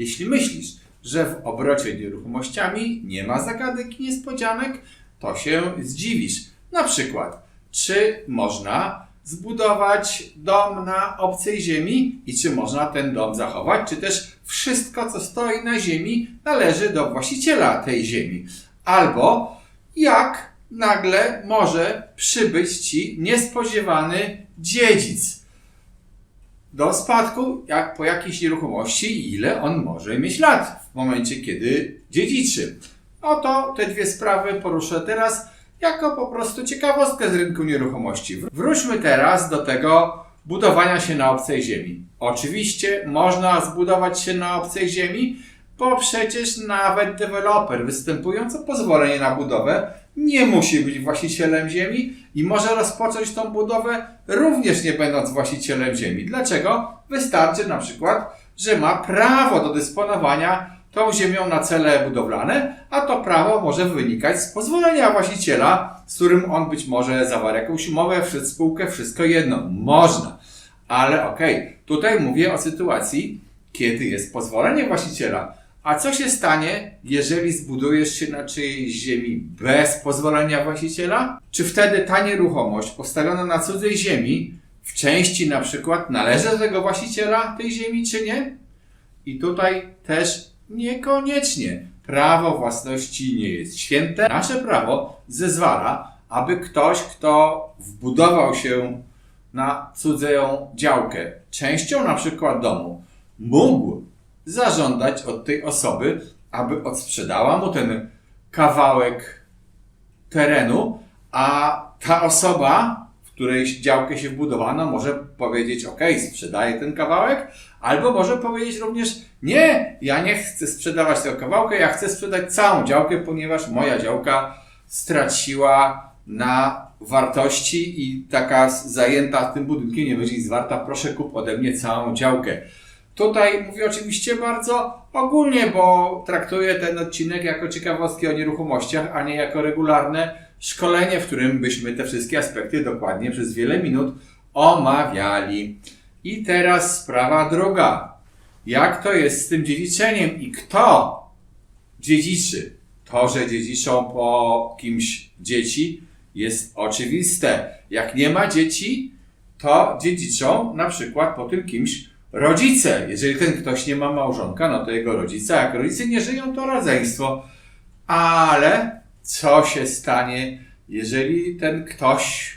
Jeśli myślisz, że w obrocie nieruchomościami nie ma zagadek i niespodzianek, to się zdziwisz. Na przykład, czy można zbudować dom na obcej ziemi i czy można ten dom zachować, czy też wszystko, co stoi na ziemi, należy do właściciela tej ziemi. Albo jak nagle może przybyć ci niespodziewany dziedzic do spadku jak po jakiejś nieruchomości ile on może mieć lat w momencie, kiedy dziedziczy. Oto te dwie sprawy poruszę teraz jako po prostu ciekawostkę z rynku nieruchomości. Wróćmy teraz do tego budowania się na obcej ziemi. Oczywiście można zbudować się na obcej ziemi, bo przecież nawet deweloper występując o pozwolenie na budowę nie musi być właścicielem ziemi i może rozpocząć tą budowę również nie będąc właścicielem ziemi. Dlaczego? Wystarczy na przykład, że ma prawo do dysponowania tą ziemią na cele budowlane, a to prawo może wynikać z pozwolenia właściciela, z którym on być może zawarł jakąś umowę, spółkę, wszystko jedno. Można. Ale okej, tutaj mówię o sytuacji, kiedy jest pozwolenie właściciela. A co się stanie, jeżeli zbudujesz się na czyjejś ziemi bez pozwolenia właściciela? Czy wtedy ta nieruchomość postawiona na cudzej ziemi w części na przykład należy do tego właściciela tej ziemi, czy nie? I tutaj też niekoniecznie. Prawo własności nie jest święte. Nasze prawo zezwala, aby ktoś, kto wbudował się na cudzą działkę, częścią na przykład domu, mógł zażądać od tej osoby, aby odsprzedała mu ten kawałek terenu, a ta osoba, w której działkę się wbudowano, może powiedzieć: OK, sprzedaję ten kawałek, albo może powiedzieć również: Nie, ja nie chcę sprzedawać tego kawałka, ja chcę sprzedać całą działkę, ponieważ moja działka straciła na wartości i taka zajęta tym budynkiem nie będzie nic warta. Proszę kup ode mnie całą działkę. Tutaj mówię oczywiście bardzo ogólnie, bo traktuję ten odcinek jako ciekawostki o nieruchomościach, a nie jako regularne szkolenie, w którym byśmy te wszystkie aspekty dokładnie przez wiele minut omawiali. I teraz sprawa druga. Jak to jest z tym dziedziczeniem i kto dziedziczy? To, że dziedziczą po kimś dzieci jest oczywiste. Jak nie ma dzieci, to dziedziczą na przykład po tym kimś rodzice. Jeżeli ten ktoś nie ma małżonka, no to jego rodzice. Jak rodzice nie żyją, to rodzeństwo. Ale co się stanie, jeżeli ten ktoś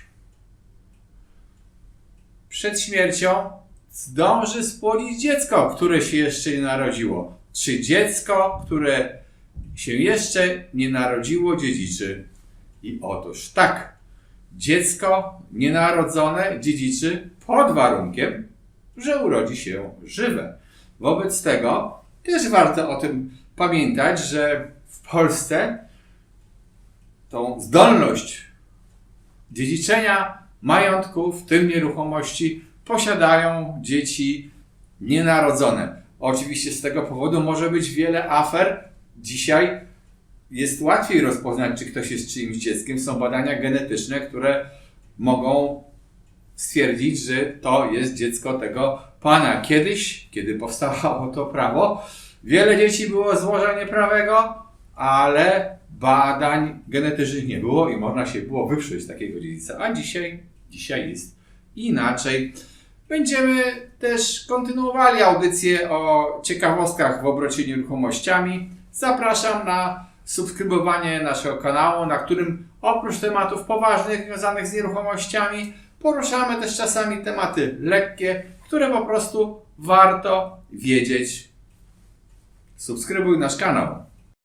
przed śmiercią zdąży spłodzić dziecko, które się jeszcze nie narodziło? Czy dziecko, które się jeszcze nie narodziło, dziedziczy? I otóż tak, dziecko nienarodzone dziedziczy pod warunkiem, że urodzi się żywe. Wobec tego też warto o tym pamiętać, że w Polsce tą zdolność dziedziczenia majątku, w tym nieruchomości, posiadają dzieci nienarodzone. Oczywiście z tego powodu może być wiele afer. Dzisiaj jest łatwiej rozpoznać, czy ktoś jest czyimś dzieckiem. Są badania genetyczne, które mogą stwierdzić, że to jest dziecko tego pana. Kiedyś, kiedy powstawało to prawo, wiele dzieci było z łoża nieprawego, ale badań genetycznych nie było i można się było wyprzeć takiego dziedzica. A dzisiaj, dzisiaj jest inaczej. Będziemy też kontynuowali audycję o ciekawostkach w obrocie nieruchomościami. Zapraszam na subskrybowanie naszego kanału, na którym oprócz tematów poważnych związanych z nieruchomościami, poruszamy też czasami tematy lekkie, które po prostu warto wiedzieć. Subskrybuj nasz kanał.